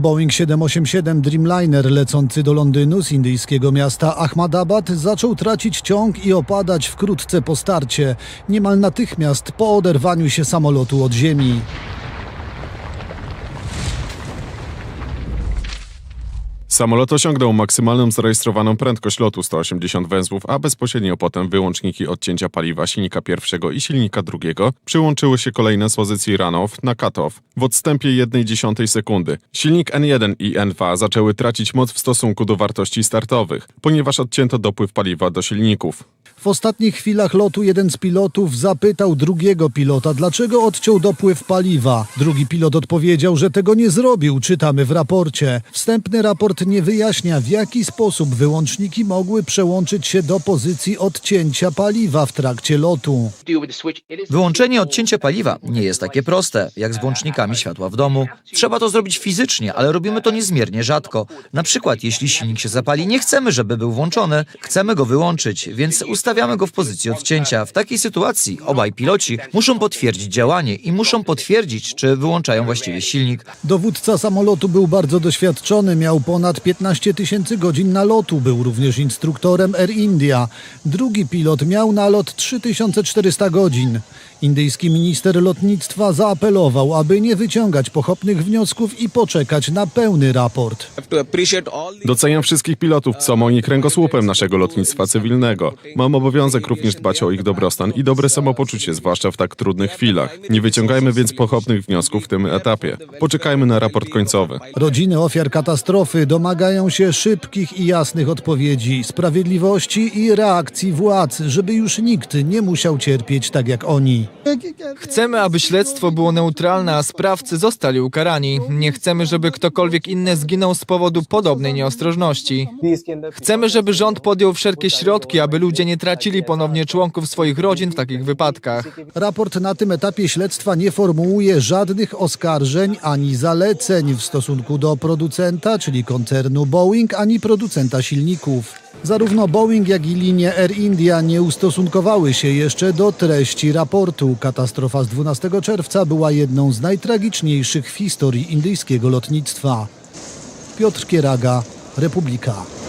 Boeing 787 Dreamliner lecący do Londynu z indyjskiego miasta Ahmadabad zaczął tracić ciąg i opadać wkrótce po starcie, niemal natychmiast po oderwaniu się samolotu od ziemi. Samolot osiągnął maksymalną zarejestrowaną prędkość lotu 180 węzłów, a bezpośrednio potem wyłączniki odcięcia paliwa silnika pierwszego i silnika drugiego przyłączyły się kolejne z pozycji runoff na cut-off w odstępie 1,1 sekundy. Silnik N1 i N2 zaczęły tracić moc w stosunku do wartości startowych, ponieważ odcięto dopływ paliwa do silników. W ostatnich chwilach lotu jeden z pilotów zapytał drugiego pilota, dlaczego odciął dopływ paliwa. Drugi pilot odpowiedział, że tego nie zrobił, czytamy w raporcie. Wstępny raport nie wyjaśnia, w jaki sposób wyłączniki mogły przełączyć się do pozycji odcięcia paliwa w trakcie lotu. Wyłączenie odcięcia paliwa nie jest takie proste, jak z włącznikami światła w domu. Trzeba to zrobić fizycznie, ale robimy to niezmiernie rzadko. Na przykład, jeśli silnik się zapali, nie chcemy, żeby był włączony, chcemy go wyłączyć, więc ustawiamy go w pozycji odcięcia. W takiej sytuacji obaj piloci muszą potwierdzić działanie i muszą potwierdzić, czy wyłączają właściwie silnik. Dowódca samolotu był bardzo doświadczony, miał ponad 15 tysięcy godzin nalotu, był również instruktorem Air India. Drugi pilot miał nalot 3400 godzin. Indyjski minister lotnictwa zaapelował, aby nie wyciągać pochopnych wniosków i poczekać na pełny raport. Doceniam wszystkich pilotów, co oni kręgosłupem naszego lotnictwa cywilnego. Mam obowiązek również dbać o ich dobrostan i dobre samopoczucie, zwłaszcza w tak trudnych chwilach. Nie wyciągajmy więc pochopnych wniosków w tym etapie. Poczekajmy na raport końcowy. Rodziny ofiar katastrofy domagają się szybkich i jasnych odpowiedzi, sprawiedliwości i reakcji władz, żeby już nikt nie musiał cierpieć tak jak oni. Chcemy, aby śledztwo było neutralne, a sprawcy zostali ukarani. Nie chcemy, żeby ktokolwiek inny zginął z powodu podobnej nieostrożności. Chcemy, żeby rząd podjął wszelkie środki, aby ludzie nie tracili ponownie członków swoich rodzin w takich wypadkach. Raport na tym etapie śledztwa nie formułuje żadnych oskarżeń ani zaleceń w stosunku do producenta, czyli koncernu Boeing, ani producenta silników. Zarówno Boeing, jak i linie Air India nie ustosunkowały się jeszcze do treści raportu. Katastrofa z 12 czerwca była jedną z najtragiczniejszych w historii indyjskiego lotnictwa. Piotr Kieraga, Republika.